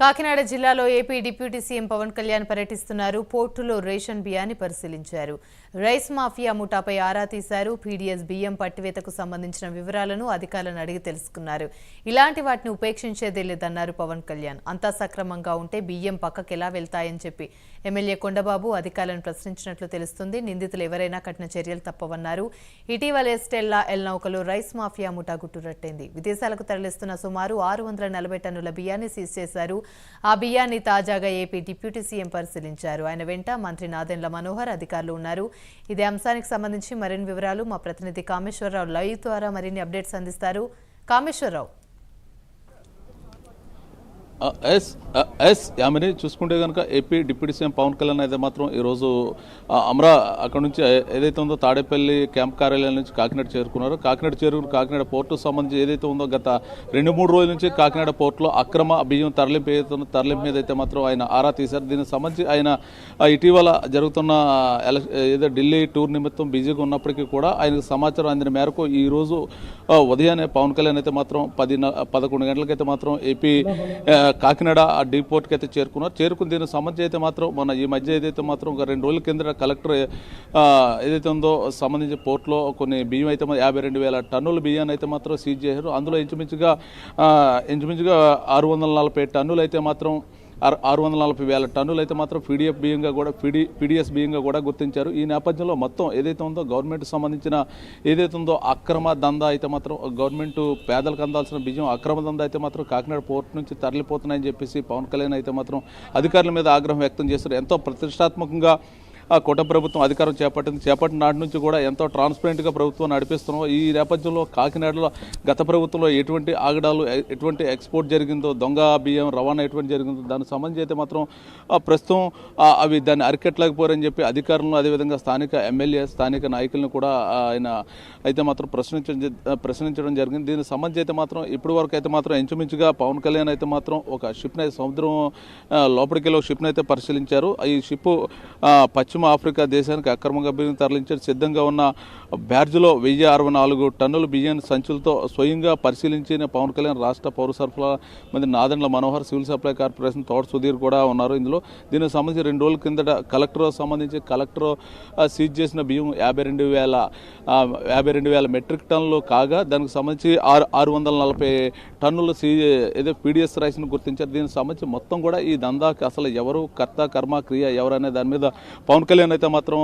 కాకినాడ జిల్లాలో AP deputy CM Pawan Kalyan పర్యటిస్తున్నారు. పోర్టులో రేషన్ బియ్యాన్ని పరిశీలించారు. రైస్ మాఫియా ముఠాపై ఆరా తీశారు. పీడీఎస్ బియ్యం పట్టివేతకు సంబంధించిన వివరాలను అధికారులను అడిగి తెలుసుకున్నారు. ఇలాంటి వాటిని ఉపేక్షించేదే లేదన్నారు పవన్ కళ్యాణ్. అంతా సక్రమంగా ఉంటే బియ్యం పక్కకి ఎలా వెళ్తాయని చెప్పి ఎమ్మెల్యే కొండబాబు అధికారులను ప్రశ్నించినట్లు తెలుస్తుంది. నిందితులు ఎవరైనా కఠిన చర్యలు తప్పవన్నారు. ఇటీవల ఎస్టెల్లా ఎల్ నౌకలో రైస్ మాఫియా ముఠా గుట్టురట్టింది. విదేశాలకు తరలిస్తున్న సుమారు ఆరు వందల నలభై టన్నుల బియ్యాన్ని సీజ్ చేశారు. ఆ బియ్యాన్ని తాజాగా ఏపీ డిప్యూటీ సీఎం పరిశీలించారు. ఆయన వెంట మంత్రి నాదెండ్ల మనోహర్ అధికారులు ఉన్నారు. ఇదే అంశానికి సంబంధించి మరిన్ని వివరాలు మా ప్రతినిధి కామేశ్వరరావు లైవ్ ద్వారా మరిన్ని అప్డేట్స్ అందిస్తారు. కామేశ్వరరావు. ఎస్ ఎస్ యామిని చూసుకుంటే కనుక AP deputy CM Pawan Kalyan అయితే మాత్రం ఈరోజు అమరా అక్కడ నుంచి ఏదైతే ఉందో తాడేపల్లి క్యాంప్ కార్యాలయం నుంచి కాకినాడ చేరుకున్నారో. కాకినాడ చేరుకుని కాకినాడ పోర్టు సంబంధించి ఏదైతే ఉందో గత రెండు మూడు రోజుల నుంచి కాకినాడ పోర్టులో అక్రమ బియ్యం తరలింపు ఏదైతే తరలింపు మీద అయితే మాత్రం ఆయన ఆరా తీశారు. దీనికి సంబంధించి ఆయన ఇటీవల జరుగుతున్న ఏదో ఢిల్లీ టూర్ నిమిత్తం బిజీగా ఉన్నప్పటికీ కూడా ఆయనకు సమాచారం అందిన మేరకు ఈరోజు ఉదయాన్నే పవన్ కళ్యాణ్ అయితే మాత్రం పది న- పదకొండు గంటలకైతే మాత్రం ఏపీ కాకినాడ ఆ డిపోర్ట్కి అయితే చేరుకున్నారు. చేరుకుని దీనికి సంబంధించి అయితే మాత్రం మన ఈ మధ్య ఏదైతే మాత్రం ఒక రెండు రోజుల కింద కలెక్టర్ ఏదైతే ఉందో సంబంధించి పోర్ట్లో కొన్ని బియ్యం అయితే యాభై రెండు వేల టన్నుల బియ్యాన్ని అయితే మాత్రం సీజ్ చేశారు. అందులో ఇంచుమించుగా ఇంచుమించుగా ఆరు వందల నలభై టన్నులు అయితే మాత్రం ఆరు ఆరు వందల నలభై వేల టన్నులు అయితే మాత్రం పీడిఎఫ్ బియ్యంగా కూడా పీడి పీడిఎస్ బియ్యంగా కూడా గుర్తించారు. ఈ నేపథ్యంలో మొత్తం ఏదైతే ఉందో గవర్నమెంట్ సంబంధించిన ఏదైతే ఉందో అక్రమ దందా అయితే మాత్రం గవర్నమెంట్ పేదలకు అందాల్సిన బియ్యం అక్రమ దందా అయితే మాత్రం కాకినాడ పోర్ట్ నుంచి తరలిపోతున్నాయని చెప్పేసి పవన్ కళ్యాణ్ అయితే మాత్రం అధికారుల మీద ఆగ్రహం వ్యక్తం చేశారు. ఎంతో ప్రతిష్టాత్మకంగా కుట ప్రభుత్వం అధికారం చేపట్టింది. చేపట్టిన నాటి నుంచి కూడా ఎంతో ట్రాన్స్పరెంట్గా ప్రభుత్వం నడిపిస్తున్నాం. ఈ నేపథ్యంలో కాకినాడలో గత ప్రభుత్వంలో ఎటువంటి ఆగడాలు ఎటువంటి ఎక్స్పోర్ట్ జరిగిందో దొంగ బియ్యం రవాణా ఎటువంటి జరిగిందో దానికి సంబంధించి అయితే మాత్రం ప్రస్తుతం అవి దాన్ని అరికెట్టలేకపోరని చెప్పి అధికారులను అదేవిధంగా స్థానిక ఎమ్మెల్యే స్థానిక నాయకులను కూడా ఆయన అయితే మాత్రం ప్రశ్నించడం జ- ప్రశ్నించడం జరిగింది. దీనికి సంబంధించి అయితే మాత్రం ఇప్పటి వరకు అయితే మాత్రం ఇంచుమించుగా పవన్ కళ్యాణ్ అయితే మాత్రం ఒక షిప్ని సముద్రం లోపలికి వెళ్ళి ఒక షిప్ని అయితే పరిశీలించారు. ఈ షిప్ ఆ, పశ్చిమ ఆఫ్రికా దేశానికి అక్రమంగా బియ్యం తరలించారు సిద్ధంగా ఉన్న బ్యార్జ్లో వెయ్యి అరవై నాలుగు టన్నుల బియ్యం సంచులతో స్వయంగా పరిశీలించిన పవన్ కళ్యాణ్ రాష్ట్ర పౌర సరఫరా మంత్రి Nadendla Manohar civil supply corporation Thota Sudheer కూడా ఉన్నారు. ఇందులో దీనికి సంబంధించి రెండు రోజుల కిందట కలెక్టర్ సంబంధించి కలెక్టర్ సీజ్ చేసిన బియ్యం యాభై రెండు వేల యాభై రెండు వేల మెట్రిక్ టన్నులు కాగా దానికి సంబంధించి ఆరు ఆరు వందల నలభై టన్నులు సీ ఏదో పీడిఎస్ రైస్ను గుర్తించారు. దీనికి సంబంధించి మొత్తం కూడా ఈ దందాకి అసలు ఎవరు కర్త కర్మ క్రియ ఎవరనే దాని మీద పవన్ కళ్యాణ్ అయితే మాత్రం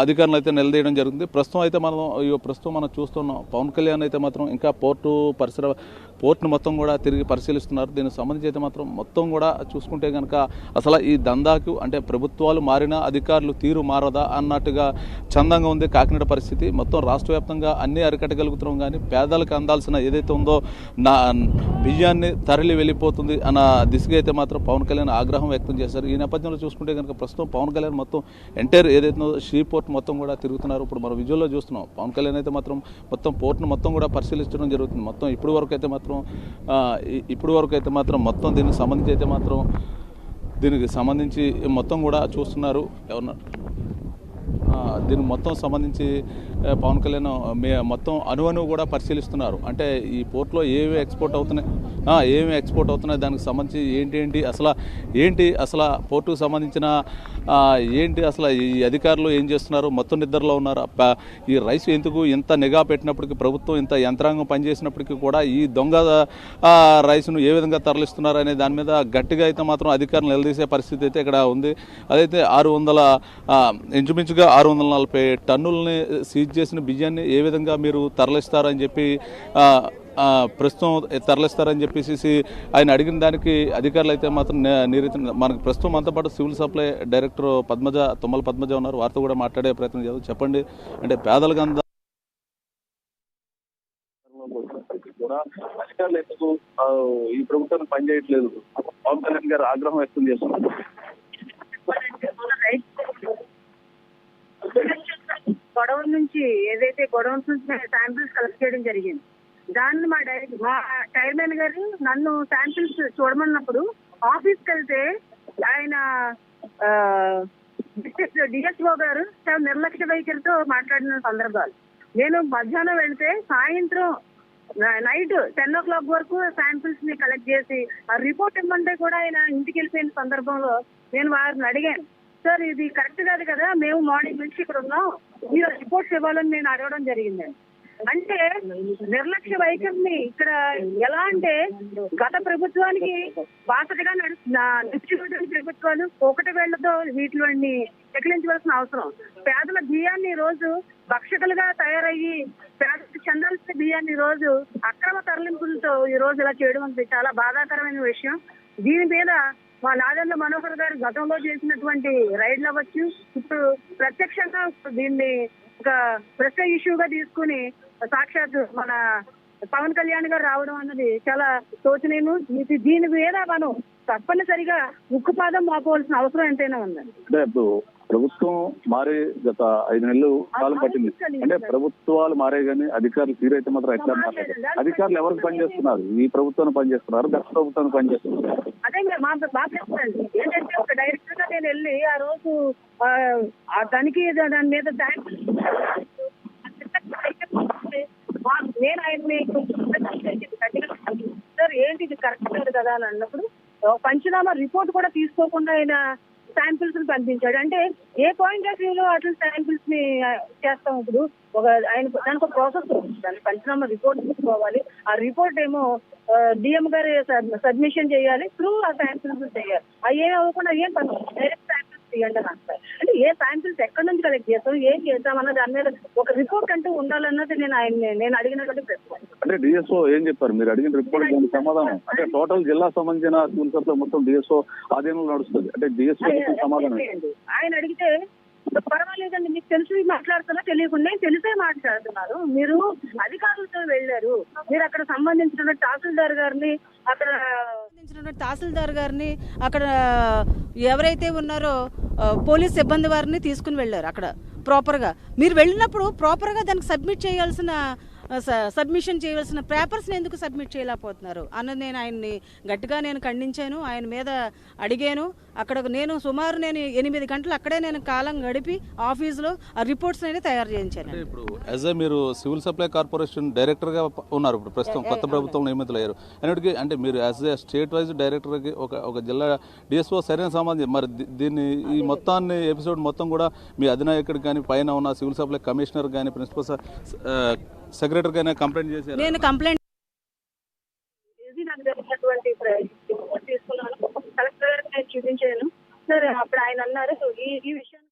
అధికారులు అయితే నిలదీయడం జరిగింది ప్రస్తుతం అయితే మనం ప్రస్తుతం మనం చూస్తున్నాం పవన్ కళ్యాణ్ అయితే మాత్రం ఇంకా పోర్టు పరిసర పోర్టును మొత్తం కూడా తిరిగి పరిశీలిస్తున్నారు. దీనికి సంబంధించి అయితే మాత్రం మొత్తం కూడా చూసుకుంటే కనుక అసలు ఈ దందాకు అంటే ప్రభుత్వాలు మారినా అధికారులు తీరు మారదా అన్నట్టుగా చందంగా ఉంది కాకినాడ పరిస్థితి. మొత్తం రాష్ట్ర వ్యాప్తంగా అన్నీ అరికట్టగలుగుతున్నాం కానీ పేదలకు అందాల్సిన ఏదైతే ఉందో నా బియ్యాన్ని తరలి వెళ్ళిపోతుంది అన్న దిశగా అయితే మాత్రం పవన్ కళ్యాణ్ ఆగ్రహం వ్యక్తం చేశారు. ఈ నేపథ్యంలో చూసుకుంటే కనుక ప్రస్తుతం పవన్ కళ్యాణ్ మొత్తం ఎంటైర్ ఏదైతే షీ పోర్ట్ మొత్తం కూడా తిరుగుతున్నారు. ఇప్పుడు మనం విజువల్లో చూస్తున్నాం. పవన్ కళ్యాణ్ అయితే మాత్రం మొత్తం పోర్ట్ను మొత్తం కూడా పరిశీలించడం జరుగుతుంది. మొత్తం ఇప్పటి వరకు అయితే మాత్రం మాత్రం ఇప్పటి వరకు అయితే మాత్రం మొత్తం దీనికి సంబంధించి అయితే మాత్రం దీనికి సంబంధించి మొత్తం కూడా చూస్తున్నారు. ఎవరన్నా? దీనికి మొత్తం సంబంధించి పవన్ కళ్యాణ్ మే మొత్తం అణువణు కూడా పరిశీలిస్తున్నారు. అంటే ఈ పోర్ట్లో ఏవి ఎక్స్పోర్ట్ అవుతున్నాయి? ఏమి ఎక్స్పోర్ట్ అవుతున్నాయి దానికి సంబంధించి ఏంటి ఏంటి అసలు ఏంటి అసలు పోర్టుకు సంబంధించిన ఏంటి అసలు ఈ అధికారులు ఏం చేస్తున్నారు మొత్తం నిద్రలో ఉన్నారు? ఈ రైస్ ఎందుకు ఇంత నిఘా పెట్టినప్పటికీ ప్రభుత్వం ఇంత యంత్రాంగం పనిచేసినప్పటికీ కూడా ఈ దొంగ రైస్ను ఏ విధంగా తరలిస్తున్నారు అనే దాని మీద గట్టిగా అయితే మాత్రం అధికారులు నిలదీసే పరిస్థితి అయితే ఇక్కడ ఉంది. అదైతే ఆరు వందల ఇంచుమించుగా ఆరు వందల నలభై టన్నుల్ని సీజ్ చేసిన బియ్యాన్ని ఏ విధంగా మీరు తరలిస్తారని చెప్పి ప్రస్తుతం తరలిస్తారని చెప్పేసి ఆయన అడిగిన దానికి అధికారులు అయితే మాత్రం నీరైతే మనకు ప్రస్తుతం మనతో పాటు civil supply director Padmaja Tummala Padmaja ఉన్నారు. వారితో కూడా మాట్లాడే ప్రయత్నం చేద్దాం. చెప్పండి. అంటే పేదలకు అంద అధికారులు ఎందుకు ఆ, ఈ ప్రభుత్వానికి పనిచేయట్లేదు పవన్ కళ్యాణ్ గారు ఆగ్రహం వ్యక్తం చేస్తున్నారు. గొడవల నుంచి ఏదైతే గొడవల నుంచి శాంపిల్స్ కలెక్ట్ చేయడం జరిగింది. దాన్ని మా డై మా చైర్మన్ గారు నన్ను శాంపిల్స్ చూడమన్నప్పుడు ఆఫీస్కి వెళ్తే ఆయన డిఎస్ఓ గారు చాలా నిర్లక్ష్య వైఖరితో మాట్లాడిన సందర్భాలు. నేను మధ్యాహ్నం వెళ్తే సాయంత్రం నైట్ టెన్ ఓ క్లాక్ వరకు శాంపిల్స్ని కలెక్ట్ చేసి ఆ రిపోర్ట్ ఇవ్వంటే కూడా ఆయన ఇంటికి వెళ్ళిపోయిన సందర్భంలో నేను వారిని అడిగాను. సార్ ఇది కరెక్ట్ కాదు కదా మేము మార్నింగ్ నుంచి ఇక్కడ ఉన్నాం. మీరు రిపోర్ట్స్ ఇవ్వాలని నేను అడగడం జరిగిందండి అంటే నిర్లక్ష్య వైఖరిని ఇక్కడ ఎలా అంటే గత ప్రభుత్వానికి బాసటగా నడుచుకుంటున్న ప్రభుత్వాలు ఒకటి వేళ్ళతో వీటిలోని చెకిలించవలసిన అవసరం. పేదల బియ్యాన్ని రోజు భక్షకులుగా తయారయ్యి పేదలకు చెందాల్సిన బియ్యాన్ని రోజు అక్రమ తరలింపులతో ఈ రోజు ఇలా చేయడం అనేది చాలా బాధాకరమైన విషయం. దీని మీద మా నాదెండ్ల మనోహర్ గారు గతంలో చేసినటువంటి రైడ్లు అవ్వచ్చు. ఇప్పుడు ప్రత్యక్షంగా దీన్ని ఒక ప్రశ్న ఇష్యూగా తీసుకుని సాక్షాత్ మన పవన్ కళ్యాణ్ గారు రావడం అన్నది చాలా శోచనీయం ఇది దీని మీద మనం తప్పనిసరిగా ఉక్కుపాదం మోపవలసిన అవసరం ఎంతైనా ఉందండి. ఇప్పుడు ప్రభుత్వం మారే గత ఐదు నెలలు కాలం పట్టింది. అంటే ప్రభుత్వాలు మారే కానీ అధికారులు తీరైతే మాత్రం ఎట్లా మాట్లాడారు అధికారులు ఎవరికి పనిచేస్తున్నారు? ఈ ప్రభుత్వాన్ని పనిచేస్తున్నారు గత ప్రభుత్వాన్ని పనిచేస్తున్నారు. అదే మా ఏంటంటే ఒక డైరెక్టర్గా నేను వెళ్ళి ఆ రోజు దాని మీద నేను ఆయన్ని సార్ ఏంటి ఇది కరెక్ట్ కాదు కదా అని అన్నప్పుడు పంచనామా రిపోర్ట్ కూడా తీసుకోకుండా ఆయన శాంపిల్స్ని పంపించాడు. అంటే ఏ పాయింట్ ఆఫ్ వ్యూలో అట్లా శాంపిల్స్ని చేస్తాం ఇప్పుడు? ఒక ఆయన దానికి ఒక ప్రాసెస్ దాన్ని పంచనామా రిపోర్ట్ తీసుకోవాలి. ఆ రిపోర్ట్ ఏమో డిఎం గారు సబ్మిషన్ చేయాలి. త్రూ ఆ శాంపిల్స్ చేయాలి. అవి ఏమి అవ్వకుండా ఏం పని? డైరెక్ట్ తీయండి అని అంటారు. అంటే ఏ శాంపిల్స్ ఎక్కడి నుంచి కలెక్ట్ చేస్తాం ఏం చేస్తామన్న దాని మీద ఒక రిపోర్ట్ అంటూ ఉండాలన్నది నేను ఆయన నేను అడిగినటువంటి ప్రశ్న. అంటే డిఎస్ఓ ఏం చెప్పారు? మీరు అడిగిన రిపోర్ట్ దానికి సమాధానం. అంటే టోటల్ జిల్లా సంబంధించిన మొత్తం డిఎస్ఓ ఆధీనంలో నడుస్తుంది. అంటే డిఎస్ఓ సమాధానం? ఆయన అడిగితే పర్వాలేదండి మీకు తెలిసి మాట్లాడుతున్నా తెలియకుండా తెలిసే మాట్లాడుతున్నారు మీరు అధికారులతో వెళ్ళారు. మీరు అక్కడ సంబంధించిన తహసీల్దార్ గారిని అక్కడ తహసీల్దార్ గారిని అక్కడ ఎవరైతే ఉన్నారో పోలీస్ సిబ్బంది వారిని తీసుకుని వెళ్ళారు అక్కడ ప్రాపర్గా. మీరు వెళ్ళినప్పుడు ప్రాపర్గా దానికి సబ్మిట్ చేయాల్సిన స- సబ్మిషన్ చేయవలసిన పేపర్స్ని ఎందుకు సబ్మిట్ చేయలేకపోతున్నారు? అన్నది నేను ఆయన్ని గట్టిగా నేను ఖండించాను ఆయన మీద అడిగాను. అక్కడ నేను సుమారు నేను ఎనిమిది గంటలు అక్కడే నేను కాలం గడిపి ఆఫీస్లో ఆ రిపోర్ట్స్ అనేది తయారు చేయించాను. అంటే ఇప్పుడు యాజ్ ఏ మీరు సివిల్ సప్లై కార్పొరేషన్ డైరెక్టర్గా ప- ఉన్నారు. ఇప్పుడు ప్రస్తుతం కొత్త ప్రభుత్వం నియమితులయ్యారు అన్నిటికీ అంటే మీరు యాజ్ ఏ స్టేట్ వైజ్ డైరెక్టర్కి ఒక ఒక జిల్లా డిఎస్ఓ సరైన సంబంధం మరి దీన్ని ఈ మొత్తాన్ని ఎపిసోడ్ మొత్తం కూడా మీ అధినాయకుడికి కానీ పైన ఉన్న సివిల్ సప్లై కమిషనర్ కానీ ప్రిన్సిపల్ సెక్రటరీ కానీ కంప్లైంట్ చేశారు. నేను కంప్లైంట్ ఇది నాకు జరిగినటువంటి రిపోర్ట్ తీసుకున్నాను కలెక్టర్ గారికి నేను చూపించాను సార్ అప్పుడు ఆయన అన్నారు ఈ ఈ విషయం